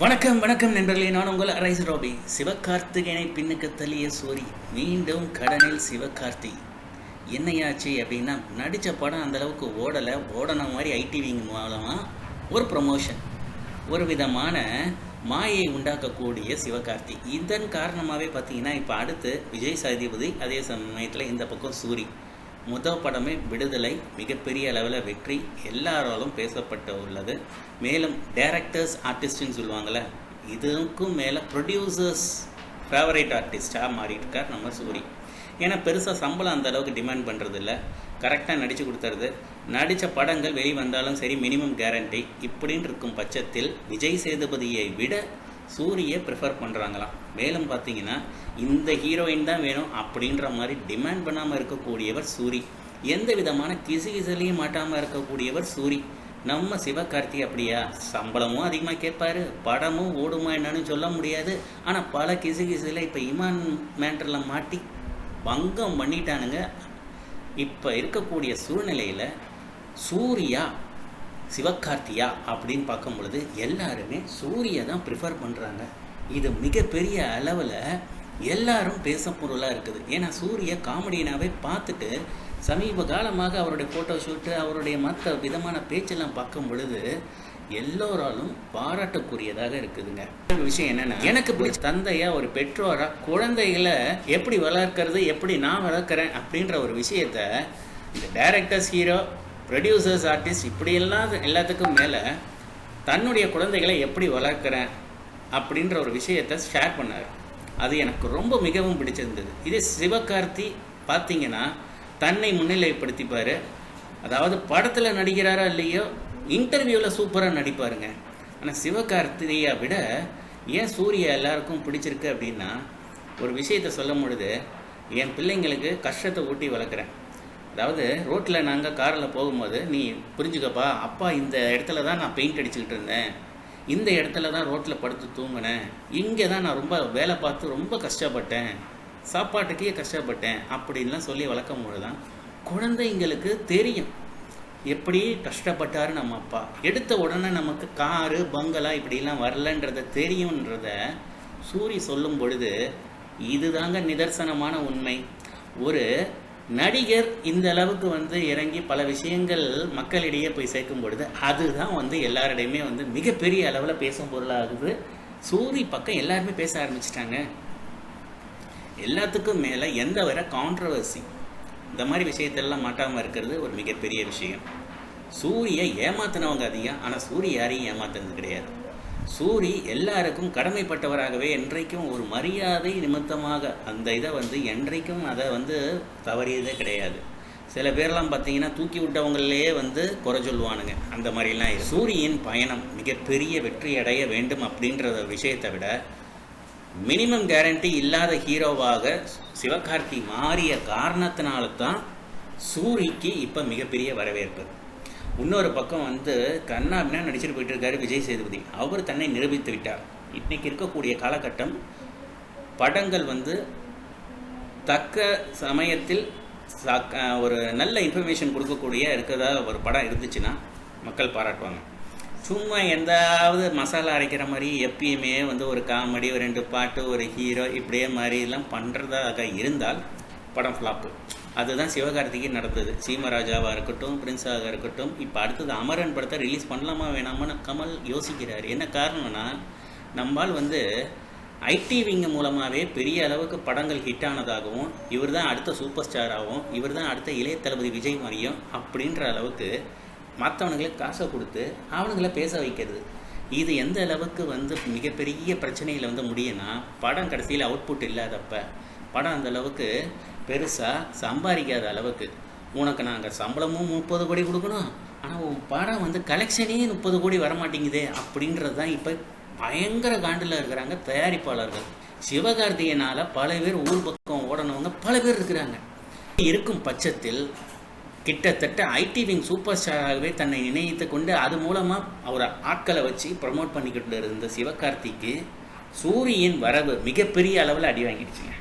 வணக்கம் வணக்கம் நண்பர்களே. நான் உங்கள் அரைஸ் ரோபி. சிவகார்த்திகேயனை பின்னுக்கு தள்ளிய சூரி. மீண்டும் கடனில் சிவகார்த்தி. என்னையாச்சு அப்படின்னா நடித்த படம் அந்தளவுக்கு ஓடலை. ஓடன மாதிரி ஐடிவிங் மூலமாக ஒரு ப்ரொமோஷன் ஒரு விதமான மாயை உண்டாக்கக்கூடிய சிவகார்த்தி. இதன் காரணமாகவே பார்த்தீங்கன்னா இப்போ அடுத்து விஜய் சதிபதி அதே சமயத்தில் இந்த பக்கம் சூரி. முதல் படமே விடுதலை மிகப்பெரிய அளவில் வெற்றி எல்லாராலும் பேசப்பட்டு உள்ளது. மேலும் டேரக்டர்ஸ் ஆர்டிஸ்ட்னு சொல்லுவாங்கள்ல இதுக்கும் மேலே ப்ரொடியூசர்ஸ் ஃபேவரேட் ஆர்டிஸ்டாக மாறிட்டுருக்கார் நம்ம சூரி. ஏன்னா பெருசாக சம்பளம் அந்த அளவுக்கு டிமாண்ட் பண்ணுறது இல்லை கரெக்டாக நடித்து கொடுத்துறது. நடித்த படங்கள் வெளி வந்தாலும் சரி மினிமம் கேரண்டி இப்படின்னு இருக்கும் பட்சத்தில் விஜய் சேதுபதியை விட சூரியை ப்ரிஃபர் பண்ணுறாங்களாம் மேலும் பார்த்தீங்கன்னா இந்த ஹீரோயின் தான் வேணும் அப்படின்ற மாதிரி டிமாண்ட் பண்ணாமல் இருக்கக்கூடியவர் சூரி. எந்த விதமான கிசு கிசுலையும் மாட்டாமல் இருக்கக்கூடியவர் சூரி. நம்ம சிவகார்த்தி அப்படியா? சம்பளமும் அதிகமாக கேட்பாரு படமும் ஓடுமா என்னன்னு சொல்ல முடியாது. ஆனால் பல கிசு கிசுல இப்போ இமான் மேண்டரில் மாட்டி பங்கம் பண்ணிட்டானுங்க. இப்போ இருக்கக்கூடிய சூழ்நிலையில் சூர்யா சிவகார்த்தியா அப்படின்னு பார்க்கும் பொழுது எல்லாருமே சூரியை தான் ப்ரிஃபர் பண்ணுறாங்க இது மிகப்பெரிய அளவில் எல்லாரும் பேசும் பொருளாக இருக்குது. ஏன்னா சூரிய காமெடியனாவே பார்த்துட்டு சமீப காலமாக அவருடைய ஃபோட்டோ ஷூட்டு அவருடைய மற்ற விதமான பேச்செல்லாம் பார்க்கும் பொழுது எல்லோராலும் பாராட்டக்கூடியதாக இருக்குதுங்க. ஒரு விஷயம் என்னன்னா எனக்கு பிடிச்ச தந்தையா ஒரு பெற்றோரா குழந்தைகளை எப்படி வளர்க்கறது எப்படி நான் வளர்க்குறேன் அப்படின்ற ஒரு விஷயத்த இந்த டேரக்டர்ஸ் ஹீரோ ப்ரொடியூசர்ஸ் ஆர்டிஸ்ட் இப்படியெல்லாம் எல்லாத்துக்கும் மேலே தன்னுடைய குழந்தைகளை எப்படி வளர்க்குறேன் அப்படின்ற ஒரு விஷயத்தை ஷேர் பண்ணார். அது எனக்கு ரொம்ப மிகவும் பிடிச்சிருந்தது. இதே சிவகார்த்தி பார்த்தீங்கன்னா தன்னை முன்னிலைப்படுத்திப்பார். அதாவது படத்தில் நடிக்கிறாரா இல்லையோ இன்டர்வியூவில் சூப்பராக நடிப்பாருங்க. ஆனால் சிவகார்த்தியை விட ஏன் சூர்யா எல்லாருக்கும் பிடிச்சிருக்கு அப்படின்னா ஒரு விஷயத்த சொல்லும் பொழுது என் பிள்ளைங்களுக்கு கஷ்டத்தை ஊட்டி வளர்க்குறேன். அதாவது ரோட்டில் நாங்கள் காரில் போகும்போது நீ புரிஞ்சுக்கப்பா அப்பா இந்த இடத்துல தான் நான் பெயிண்ட் அடிச்சுக்கிட்டு இருந்தேன். இந்த இடத்துல தான் ரோட்டில் படுத்து தூங்கினேன். இங்கே தான் நான் ரொம்ப வேலை பார்த்து ரொம்ப கஷ்டப்பட்டேன். சாப்பாட்டுக்கே கஷ்டப்பட்டேன். அப்படின்லாம் சொல்லி வளர்க்கும் போது தான் குழந்தைங்களுக்கு தெரியும். எப்படி கஷ்டப்பட்டாரு நம்ம அப்பா. எடுத்த உடனே நமக்கு காரு பங்களா இப்படிலாம் வரலன்றத தெரியுன்றத சூரி சொல்லும் பொழுது இதுதாங்க நிதர்சனமான உண்மை. ஒரு நடிகர் இந்த அளவுக்கு வந்து இறங்கி பல விஷயங்கள் மக்களிடையே போய் சேர்க்கும் பொழுது அதுதான் வந்து எல்லாரிடையுமே வந்து மிகப்பெரிய அளவில் பேசும் பொருளாகுது. சூரி பக்கம் எல்லாருமே பேச ஆரம்பிச்சிட்டாங்க. எல்லாத்துக்கும் மேலே எந்த வர கான்ட்ரவர்சி இந்த மாதிரி விஷயத்தெல்லாம் மாட்டாமல் இருக்கிறது ஒரு மிகப்பெரிய விஷயம். சூரியை ஏமாத்தினவங்க அதிகம் ஆனால் சூரிய யாரையும் ஏமாத்துறது கிடையாது. சூரி எல்லாருக்கும் கடமைப்பட்டவராகவே என்றைக்கும் ஒரு மரியாதை நிமித்தமாக அந்த இதை வந்து என்றைக்கும் அதை வந்து தவறியதே கிடையாது. சில பேர்லாம் பார்த்தீங்கன்னா தூக்கி விட்டவங்களே வந்து குறை சொல்லுவானுங்க. அந்த மாதிரிலாம் சூரியின் பயணம் மிகப்பெரிய வெற்றி அடைய வேண்டும் அப்படின்ற விஷயத்தை விட மினிமம் கேரண்டி இல்லாத ஹீரோவாக சிவகார்த்தி மாறிய காரணத்தினால தான் சூரிக்கு இப்போ மிகப்பெரிய வரவேற்பு. இன்னொரு பக்கம் வந்து கண்ணா அப்படின்னா நடிச்சுட்டு போயிட்டு இருக்காரு விஜய் சேதுபதி. அவர் தன்னை நிரூபித்து விட்டார். இன்னைக்கு இருக்கக்கூடிய காலகட்டம் படங்கள் வந்து தக்க சமயத்தில் ஒரு நல்ல இன்ஃபர்மேஷன் கொடுக்கக்கூடிய இருக்கிறதா ஒரு படம் இருந்துச்சுன்னா மக்கள் பாராட்டுவாங்க. சும்மா எந்தாவது மசாலா அரைக்கிற மாதிரி எப்பயுமே வந்து ஒரு காமெடி ஒரு ரெண்டு பாட்டு ஒரு ஹீரோ இப்படியே மாதிரிலாம் பண்ணுறதாக இருந்தால் படம் ஃப்ளாப்பு அதுதான் சிவகார்த்திகேயன் நடந்தது. சீமராஜாவாக இருக்கட்டும் பிரின்ஸாக இருக்கட்டும் இப்போ அடுத்தது அமரன் படத்தை ரிலீஸ் பண்ணலாமா வேணாமான்னு கமல் யோசிக்கிறார். என்ன காரணம்னா நம்மால் வந்து ஐடி விங் மூலமாகவே பெரிய அளவுக்கு படங்கள் ஹிட் ஆனதாகவும் இவர் தான் அடுத்த சூப்பர் ஸ்டாராகவும் இவர் தான் அடுத்த இளைய தளபதி விஜய் மாதிரியும் அப்படின்ற அளவுக்கு மற்றவனுங்களுக்கு காசை கொடுத்து அவனுங்களை பேச வைக்கிறது. இது எந்த அளவுக்கு வந்து மிகப்பெரிய பிரச்சனையில் வந்து முடியும்னா படம் கடைசியில் அவுட்புட் இல்லாதப்ப படம் அந்த அளவுக்கு பெருசாக சம்பாதிக்காத அளவுக்கு. உனக்கு நாங்கள் சம்பளமும் முப்பது கோடி கொடுக்கணும். ஆனால் உன் படம் வந்து கலெக்ஷனே முப்பது கோடி வரமாட்டேங்குதே அப்படின்றது தான் இப்போ பயங்கர காண்டில் இருக்கிறாங்க தயாரிப்பாளர்கள். சிவகார்த்திகனால் பல பேர் ஊர் பக்கம் ஓடனவங்க பல பேர் இருக்கிறாங்க. இருக்கும் பட்சத்தில் கிட்டத்தட்ட ஐடி விங் சூப்பர் ஸ்டாராகவே தன்னை இணைத்து கொண்டு அது மூலமாக அவரை ஆட்களை வச்சு ப்ரமோட் பண்ணிக்கிட்டு இருந்த சிவகார்த்திக்கு சூரியன் வரவு மிகப்பெரிய அளவில் அடி வாங்கிடுச்சுங்க.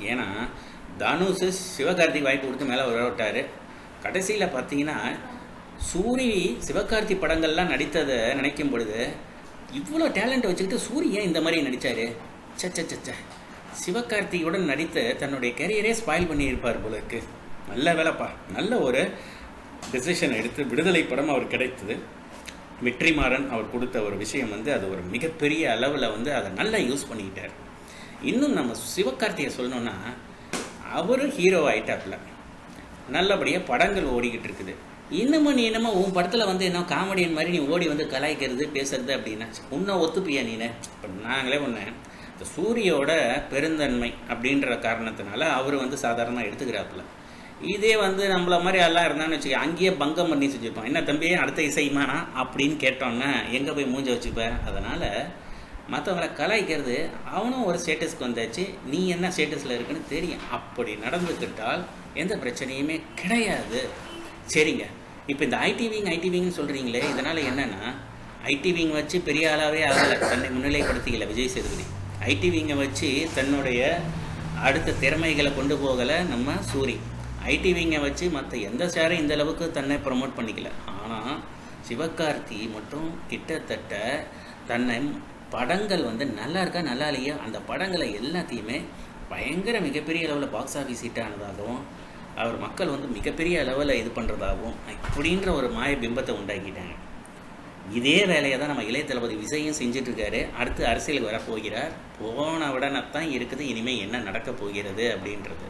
ஏன்னா தனுஷ் சிவகார்த்திக் வாய்ப்பு கொடுத்து மேலே வர கடைசியில் பார்த்தீங்கன்னா சூரி சிவகார்த்தி படங்கள்லாம் நடித்ததை நினைக்கும் பொழுது இவ்வளோ டேலண்ட்டை வச்சுக்கிட்டு சூரியன் இந்த மாதிரி நடித்தார் சே சே சே சிவகார்த்தியுடன் நடித்த தன்னுடைய கெரியரே ஸ்பாயில் பண்ணியிருப்பார் போல இருக்கு. நல்ல வேலைப்பா. நல்ல ஒரு டெசிஷன் எடுத்து விடுதலை படம் அவர் கிடைத்தது. வெற்றிமாறன் அவர் கொடுத்த ஒரு விஷயம் வந்து அது ஒரு மிகப்பெரிய அளவில் வந்து அதை நல்லா யூஸ் பண்ணிக்கிட்டார். இன்னும் நம்ம சிவகார்த்தியை சொல்லணும்னா அவரும் ஹீரோ ஆகிட்டாப்புல நல்லபடியாக படங்கள் ஓடிக்கிட்டு இருக்குது. இன்னமும் நீ என்னமோ உன் படத்தில் வந்து என்ன காமெடியன் மாதிரி நீ ஓடி வந்து கலாய்க்கிறது பேசுறது அப்படின்னா இன்னும் ஒத்துப்பியா நீ இப்போ நாங்களே ஒன்று இந்த சூரியோட பெருந்தன்மை அப்படின்ற காரணத்தினால அவர் வந்து சாதாரணமாக எடுத்துக்கிறாப்புல. இதே வந்து நம்மள மாதிரி எல்லாம் இருந்தான்னு வச்சுக்க அங்கேயே பங்கம் பண்ணி செஞ்சுருப்பான் என்ன தம்பி அடுத்த இசைமானா அப்படின்னு கேட்டோன்னா எங்கே போய் மூஞ்ச வச்சுப்பேன் அதனால் மற்றவங்களை கலாய்க்கிறது அவனும் ஒரு ஸ்டேட்டஸ்க்கு வந்தாச்சு நீ என்ன ஸ்டேட்டஸில் இருக்குன்னு தெரியும். அப்படி நடந்துக்கிட்டால் எந்த பிரச்சனையுமே கிடையாது. சரிங்க. இப்போ இந்த ஐடிவிங் ஐடிவிங்னு சொல்கிறீங்களே இதனால் என்னென்னா ஐடிவிங் வச்சு பெரிய ஆளாகவே ஆகலை. தன்னை முன்னிலைப்படுத்திக்கல விஜய் சேதுபதி. ஐடிவிங்கை வச்சு தன்னுடைய அடுத்த திறமைகளை கொண்டு போகலை நம்ம சூரி. ஐடிவிங்கை வச்சு மற்ற எந்த ஸ்டாரும் இந்த அளவுக்கு தன்னை ப்ரமோட் பண்ணிக்கல. ஆனால் சிவகார்த்தி மட்டும் கிட்டத்தட்ட தன்னை படங்கள் வந்து நல்லா இருக்கா நல்லா இல்லையா? அந்த படங்களை எல்லாத்தையுமே பயங்கர மிகப்பெரிய அளவில் பாக்ஸ் ஆஃபீஸ் ஹிட் ஆனதாகவும் அவர் மக்கள் வந்து மிகப்பெரிய அளவில் இது பண்ணுறதாகவும் இப்படின்ற ஒரு மாய பிம்பத்தை உண்டாக்கிட்டாங்க. இதே வேலையை தான் நம்ம இளைய தளபதி விஜயும் செஞ்சுட்டு அடுத்து அரசியலுக்கு வர போகிறார் போன உடனே இருக்குது இனிமேல் என்ன நடக்க போகிறது அப்படின்றது.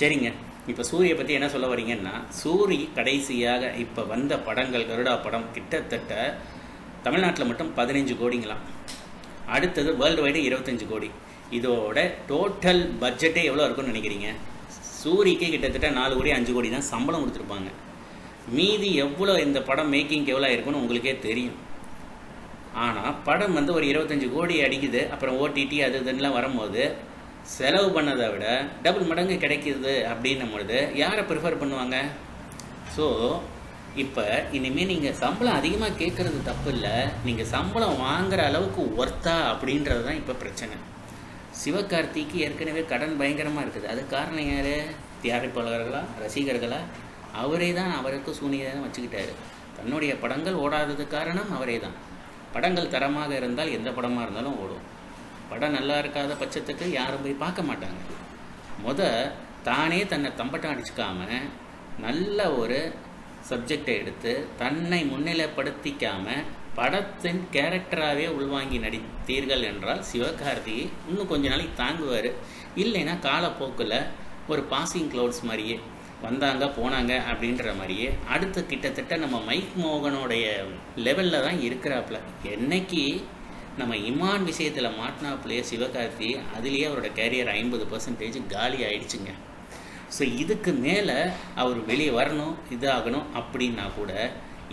சரிங்க. இப்போ சூரிய பற்றி என்ன சொல்ல வரீங்கன்னா சூரி கடைசியாக இப்போ வந்த படங்கள் கருடா படம் கிட்டத்தட்ட தமிழ்நாட்டில் மட்டும் பதினஞ்சு கோடிங்களாம். அடுத்தது வேர்ல்டு வைடு இருபத்தஞ்சு கோடி. இதோட டோட்டல் பட்ஜெட்டே எவ்வளோ இருக்கும்னு நினைக்கிறீங்க? சூரிக்கு கிட்டத்தட்ட நாலு கோடி அஞ்சு கோடி தான் சம்பளம் கொடுத்துருப்பாங்க. மீதி எவ்வளோ இந்த படம் மேக்கிங்க்கு எவ்வளோ இருக்குன்னு உங்களுக்கே தெரியும். ஆனால் படம் வந்து ஒரு இருபத்தஞ்சு கோடி அடிக்குது அப்புறம் ஓடிடி அது இதுன்னெலாம் வரும்போது செலவு பண்ணதை விட டபுள் மடங்கு கிடைக்கிது அப்படின்னும் பொழுது யாரை ப்ரிஃபர் பண்ணுவாங்க? ஸோ இப்போ இனிமேல் நீங்கள் சம்பளம் அதிகமாக கேட்குறது தப்பு இல்லை நீங்கள் சம்பளம் வாங்குற அளவுக்கு ஒர்த்தா அப்படின்றது தான் இப்போ பிரச்சனை. சிவகார்த்திக்கு ஏற்கனவே கடன் பயங்கரமாக இருக்குது. அது காரணம் யார்? தயாரிப்பாளர்களா? ரசிகர்களா? அவரே தான் அவருக்கு சூனியதான் வச்சுக்கிட்டாரு. தன்னுடைய படங்கள் ஓடாதது காரணம் அவரே தான் படங்கள் தரமாக இருந்தால் எந்த படமாக இருந்தாலும் ஓடும். படம் நல்லா இருக்காத பட்சத்துக்கு யாரும் போய் பார்க்க மாட்டாங்க. முத தானே தன்னை தம்பட்டம் அடிச்சுக்காம நல்ல ஒரு சப்ஜெக்டை எடுத்து தன்னை முன்னிலைப்படுத்திக்காம படத்தின் கேரக்டராகவே உள்வாங்கி நடித்தீர்கள் என்றால் சிவகார்த்திகை இன்னும் கொஞ்ச நாளைக்கு தாங்குவார். இல்லைன்னா காலப்போக்கில் ஒரு பாசிங் க்ளவுட்ஸ் மாதிரியே வந்தாங்க போனாங்க அப்படின்ற மாதிரியே அடுத்து கிட்டத்தட்ட நம்ம மைக் மோகனுடைய லெவலில் தான் இருக்கிறாப்புல. என்னைக்கு நம்ம இமான் விஷயத்தில் மாட்டினாப்புலையே சிவகார்த்தி அதுலேயே அவரோட கேரியர் ஐம்பது பர்சன்டேஜ் காலி ஆயிடுச்சுங்க. ஸோ இதுக்கு மேலே அவர் வெளியே வரணும் இதாகணும் அப்படின்னா கூட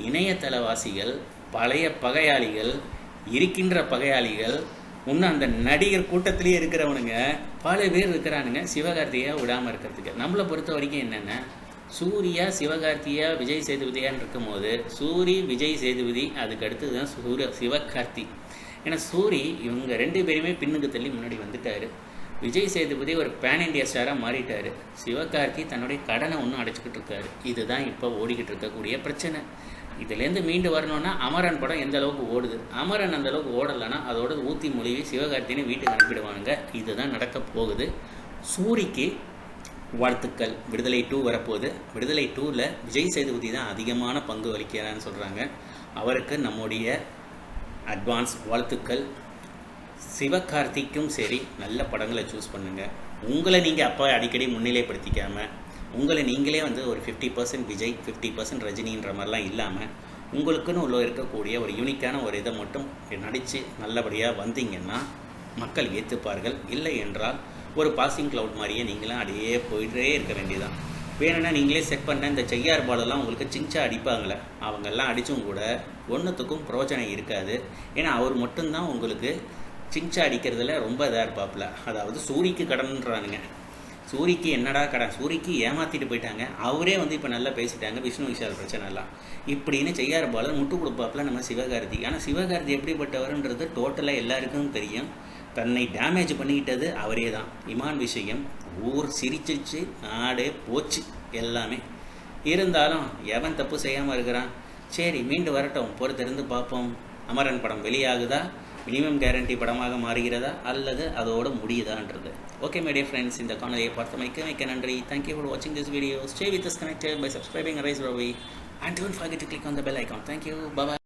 இணையதளவாசிகள் பழைய பகையாளிகள் இருக்கின்ற பகையாளிகள் இன்னும் அந்த நடிகர் கூட்டத்திலேயே இருக்கிறவனுங்க பல பேர் இருக்கிறானுங்க சிவகார்த்தியாக விடாமல் இருக்கிறதுக்கு. நம்மளை பொறுத்த வரைக்கும் என்னென்ன சூர்யா சிவகார்த்தியா விஜய் சேதுபதியான்னு இருக்கும்போது சூரி விஜய் சேதுபதி அதுக்கு அடுத்தது தான் சூரிய சிவகார்த்தி. ஏன்னா சூரி இவங்க ரெண்டு பேருமே பின்னுக்கு தள்ளி முன்னாடி வந்துட்டாரு. விஜய் சேதுபதி ஒரு பேன் இண்டியா ஸ்டாராக மாறிட்டார். சிவகார்த்தி தன்னுடைய கடனை ஒன்றும் அடைச்சிக்கிட்டு இருக்காரு. இதுதான் இப்போ ஓடிக்கிட்டு இருக்கக்கூடிய பிரச்சனை. இதுலேருந்து மீண்டு வரணும்னா அமரன் படம் எந்த அளவுக்கு ஓடுது? அமரன் அந்த அளவுக்கு ஓடலைன்னா அதோட ஊற்றி மொழிவி சிவகார்த்தின்னு வீட்டுக்கு அனுப்பிடுவானுங்க. இதுதான் நடக்க போகுது. சூரிக்கு வாழ்த்துக்கள். விடுதலை டூ வரப்போகுது. விடுதலை டூவில் விஜய் சேதுபதி தான் அதிகமான பங்கு வகிக்கிறான்னு சொல்கிறாங்க அவருக்கு நம்முடைய அட்வான்ஸ் வாழ்த்துக்கள். சிவகார்த்திக்கும் சரி நல்ல படங்களை சூஸ் பண்ணுங்கள் உங்களை நீங்கள் அப்போ அடிக்கடி முன்னிலைப்படுத்திக்காமல் உங்களை நீங்களே வந்து ஒரு fifty percent Vijay fifty percent ரஜினின்ற மாதிரிலாம் இல்லாமல் உங்களுக்குன்னு உள்ள இருக்கக்கூடிய ஒரு யூனிக்கான ஒரு இதை மட்டும் நடித்து நல்லபடியாக வந்தீங்கன்னா மக்கள் ஏற்றுப்பார்கள் இல்லை என்றால் ஒரு பாசிங் க்ளவுட் மாதிரியே நீங்களாம் அப்படியே போயிட்டே இருக்க வேண்டியதான் வேணும்னா நீங்களே செட் பண்ண இந்த செய்யார் பாலெல்லாம் உங்களுக்கு சிஞ்சா அடிப்பாங்களே. அவங்கெல்லாம் அடித்தும் கூட ஒன்றுத்துக்கும் பிரோஜனம் இருக்காது. ஏன்னா அவர் மட்டும்தான் உங்களுக்கு சிங்சா அடிக்கிறதுல ரொம்ப இதாக இருப்பாப்புல. அதாவது சூரிக்கு கடன்ன்றானுங்க சூரிக்கு என்னடா கடன்? சூரிக்கு ஏமாத்திட்டு போயிட்டாங்க. அவரே வந்து இப்போ நல்லா பேசிட்டாங்க. விஷ்ணு விஷால் பிரச்சனை எல்லாம் இப்படின்னு செய்யார் பாலர் முட்டு கொடுப்பாப்புல நம்ம சிவகார்த்தி. ஆனால் சிவகார்த்தி எப்படிப்பட்டவர்ன்றது டோட்டலாக எல்லாருக்கும் தெரியும். தன்னை டேமேஜ் பண்ணிக்கிட்டது அவரே தான். இமான் விஷயம். ஊர் சிரிச்சிச்சு நாடே போச்சு எல்லாமே. இருந்தாலும் எவன் தப்பு செய்யாமல் இருக்கிறான்? சரி மீண்டு வரட்டும். பொறுத்திருந்து பார்ப்போம். அமரன் படம் வெளியாகுதா? மினிமம் கேரண்டி படமாக மாறுகிறதா அல்லது அதோட முடியுதான்றது? ஓகே மீடியா ஃப்ரெண்ட்ஸ் இந்த காணொலியை பார்த்தமைக்கு மிக்க நன்றி. தேங்க்யூ ஃபார் வாட்சிங் this video stay with us connected by rise Ravi and don't forget to click on the bell icon thank you you.